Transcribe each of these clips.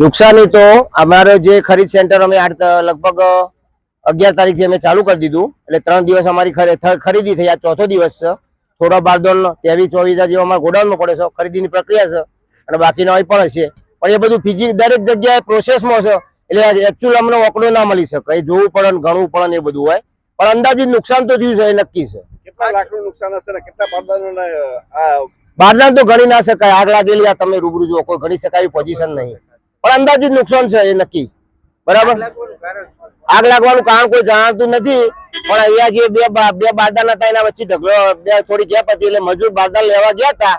નુકસાની તો અમારો જે ખરીદ સેન્ટર અમે આઠ લગભગ અગિયાર તારીખથી અમે ચાલુ કરી દીધું. એટલે ત્રણ દિવસ અમારી ખરીદી થઈ. આ ચોથો દિવસ છે. થોડા બારદોન ત્રેવીસ ચોવીસ હજાર જેવો અમારા ગોડાઉનમાં પડે છે. ખરીદીની પ્રક્રિયા છે. અને બાકીનો અહીં પણ છે પણ એ બધું ફિઝિક દરેક જગ્યાએ પ્રોસેસમાં છે. એટલે એકચ્યુઅલ અમને ઓકડો ના મળી શકે. એ જોવું પડે ને ગણવું પડે ને એ બધું હોય. પણ અંદાજિત નુકસાન તો થયું છે એ નક્કી છે. કેટલા લાખનું નુકસાન હશે ને? કેટલા બારદાન તો ગણી ના શકાય. આગ લાગેલી આ તમે રૂબરૂ જુઓ. કોઈ ગણી શકાય પોઝિશન નહીં. પણ અંદાજિત નુકસાન છે એ નક્કી. બરાબર? આગ લાગવાનું કારણ કોઈ જાણતું નથી, પણ અહીંયા જે બે બે બારદાન હતા, એના વચ્ચે ઢગલો, બે થોડી ગેપ હતી, એટલે મજૂર બારદાન લેવા ગયા હતા.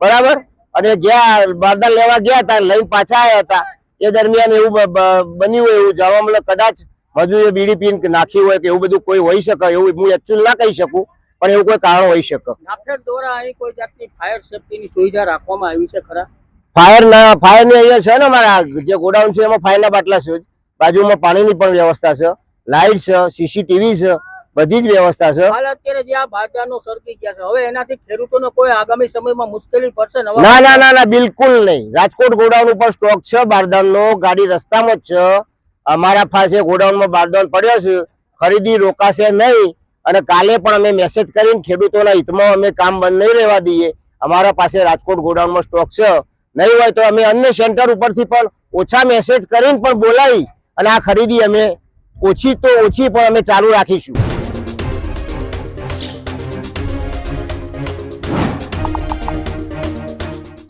બરાબર? અને ગયા બારદાન લેવા ગયા હતા, લઈને પાછા આવ્યા હતા, એ દરમિયાન એવું બન્યું હોય એવું જાણવા મળે. કદાચ મજૂરે બીડી પીન નાખી હોય કે એવું બધું કોઈ હોઈ શકે, એવું હું એકચ્યુઅલ ના કહી શકું, પણ એવું કોઈ કારણ હોઈ શકે. નાફેડ દ્વારા અહીં કોઈ જાતની ફાયર સેફટીની સુવિધા રાખવામાં આવી છે ખરા? ફાયર ના ફાયરની અહીંયા છે ને અમારા જે ગોડાઉન છે એમાં ફાયર ના બાટલા છે. બાજુમાં પાણીની પણ વ્યવસ્થા છે. લાઇટ છે સીસીટીવી છે બધી જ વ્યવસ્થા છે. હાલ અત્યારે જે આ સળગી ગયા છે હવે એનાથી ખેડૂતોને કોઈ આગામી સમયમાં મુશ્કેલી પડશે ના ના ના ના બિલકુલ નહીં. રાજકોટ ગોડાઉન ઉપર સ્ટોક છે બારદાનનો ગાડી રસ્તામાં જ છે. અમારા પાસે ગોડાઉનમાં બારદાન પડ્યો છે. ખરીદી રોકાશે નહીં. અને કાલે પણ અમે મેસેજ કરીને ખેડૂતોના હિતમાં અમે કામ બંધ નહીં રહેવા દઈએ. અમારા પાસે રાજકોટ ગોડાઉનમાં સ્ટોક છે. નહીં હોય તો અમે અન્ય સેન્ટર ઉપરથી પણ ઓછા મેસેજ કરીને પણ બોલાવી અને આ ખરીદી અમે ઓછી તો ઓછી પણ અમે ચાલુ રાખીશું.